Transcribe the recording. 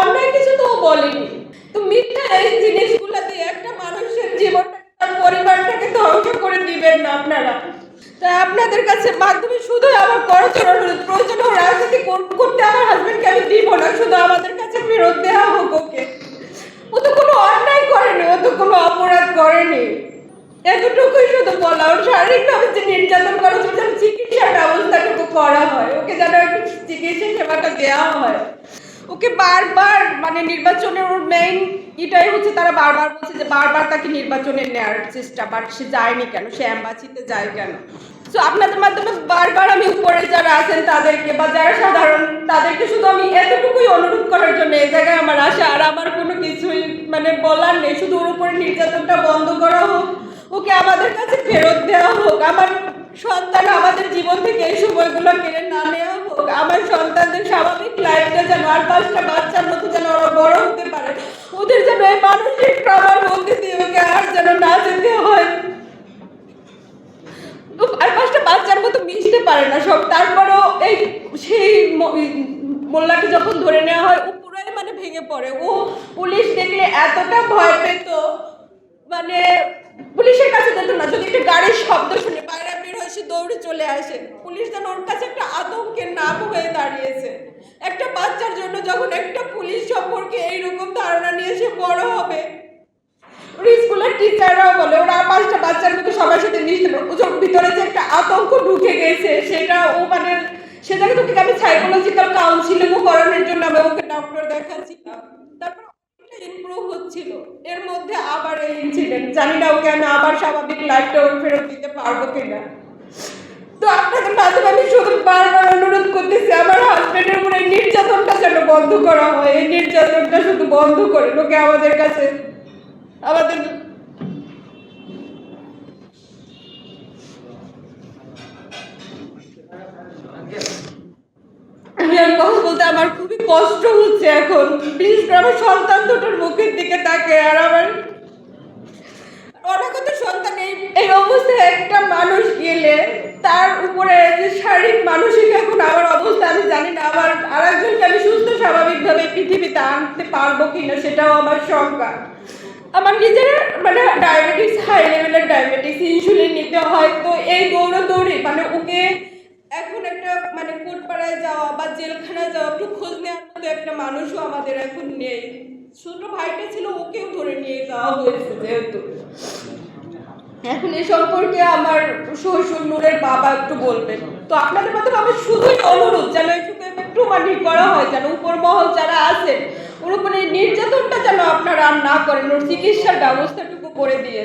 অন্যায় কিছু তো বলেনি। তো মিথ্যা এই জিনিসগুলো দিয়ে একটা মানুষের জীবনটা তার পরিবারটাকে ধ্বংস করে দিবেন না আপনারা। তাই আপনাদের কাছে মাধ্যমে শুধু আমার অনুরোধ, প্রয়োজন ও রাজনীতি করতে আমার হাজবেন্ডকে আমি দিব না, শুধু আমাদের কাছে ফেরত দেওয়া হোক ওকে। ও তো কোনো অন্যায় করেনি, ও তো কোনো অপরাধ করেনি। এতটুকুই শুধু বলা, ওর শারীরিকভাবে যে নির্যাতন করা হচ্ছে যেন চিকিৎসার ব্যবস্থাটুকু করা হয়, ওকে যেন একটু চিকিৎসা সেবাটা দেওয়া হয়। ওকে বারবার মানে নির্বাচনের ওর মেইন এটাই হচ্ছে তারা বারবার বলছে যে বারবার তাকে নির্বাচনে নেওয়ার চেষ্টা বাট সে যায়নি কেন? সে অ্যাম্বাসিতে যায় কেন? তো আপনাদের মাধ্যমে বারবার আমি উপরে যারা আছেন তাদেরকে বা যারা সাধারণ, তাদেরকে শুধু আমি এতটুকুই অনুরোধ করার জন্য এই জায়গায় আমার আশা, আর আমার কোনো কিছুই মানে বলার নেই। শুধু ওর উপরে নির্যাতনটা বন্ধ করা হোক, ওকে আমাদের কাছে ফেরত দেওয়া হোক। আমার সন্তান আমাদের জীবন থেকে এই সময়গুলো কেড়ে না নেওয়া হোক, আমার সন্তানদের স্বাভাবিক লাইফটা যেন আর পাঁচটা বাচ্চার মতো যেন ওরা বড় হতে পারে। ওদের যেন এই মানসিক ট্রমার মধ্যে দিয়ে ওকে আর যেন না যেতে হয়। আর পাঁচটা বাচ্চার মতো মিশতে পারে না সব। এই সেই মোল্লাকে যখন ধরে নেওয়া হয়, ও পুরাই মানে ভেঙে পড়ে। ও পুলিশ দেখলে এতটা ভয় পেত মানে পুলিশের কাছে যেত না, যদি একটা গাড়ির শব্দ শুনে, বাইরে বের হয়ে সে দৌড়ে চলে আসে। পুলিশ যেন ওর কাছে একটা আতঙ্কের নাম হয়ে দাঁড়িয়েছে। একটা বাচ্চার জন্য যখন একটা পুলিশ সম্পর্কে এইরকম ধারণা নিয়ে সে বড় হবে, ওর স্কুলের টিচাররাও বলে, ওরা পাঁচটা বাচ্চার মতো সবার সাথে মিশতে পারে ওর ভিতরে যে একটা আতঙ্ক ঢুকে গেছে, সেটা ও মানে সেটা তোকে আমি সাইকোলজিক্যাল কাউন্সিলিংও করানোর জন্য আমি ওকে ডক্টর দেখাচ্ছিলাম। তারপর ইমপ্রুভ হচ্ছিল। এর মধ্যে আবার এই ইনসিডেন্ট জানি না ওকে আমি আবার স্বাভাবিক লাইফটা ফেরত দিতে পারব কিনা। তো শুধু বারবার অনুরোধ করতেছি, আমার উপরে নির্যাতনটা যেন বন্ধ করা হয়। এই নির্যাতনটা শুধু বন্ধ করে ওকে আমাদের কাছে, আমাদের বলতে আমার খুবই কষ্ট হচ্ছে এখন। বিশেষ আমার সন্তান দুটোর মুখের দিকে তাকে আর আমার এই অবস্থায় একটা মানুষ গেলে তার উপরে যে শারীরিক মানসিক এখন আমার অবস্থা, আমি জানি না আমার আরেকজনকে আমি সুস্থ, স্বাভাবিকভাবে পৃথিবীতে আনতে পারব কিনা সেটাও আমার শঙ্কা। আমার নিজের মানে ডায়াবেটিস হাই লেভেলের ডায়াবেটিস ইনসুলিন নিতে হয়, তো এই দৌড়াদৌড়ি মানে ওকে এখন একটা মানে কোটপাড়ায় যাওয়া বা জেলখানায় যাওয়া, একটু খোঁজ নেওয়ার মতো একটা মানুষও আমাদের এখন নেই। ছোট ভাইটা ছিল, ওকেও ধরে নিয়ে যাওয়া হয়েছে যেহেতু। এখন এ সম্পর্কে আমার শ্বশুর নূরের বাবা একটু বলবেন। তো আপনাদের মাধ্যমে আমার শুধুই অনুরোধ যেন একটু একটু মানে করা হয়, যেন উপর মহল যারা আছেন ওর উপরে নির্যাতনটা যেন আপনারা আর না করেন, ওর চিকিৎসার ব্যবস্থাটুকু করে দিয়ে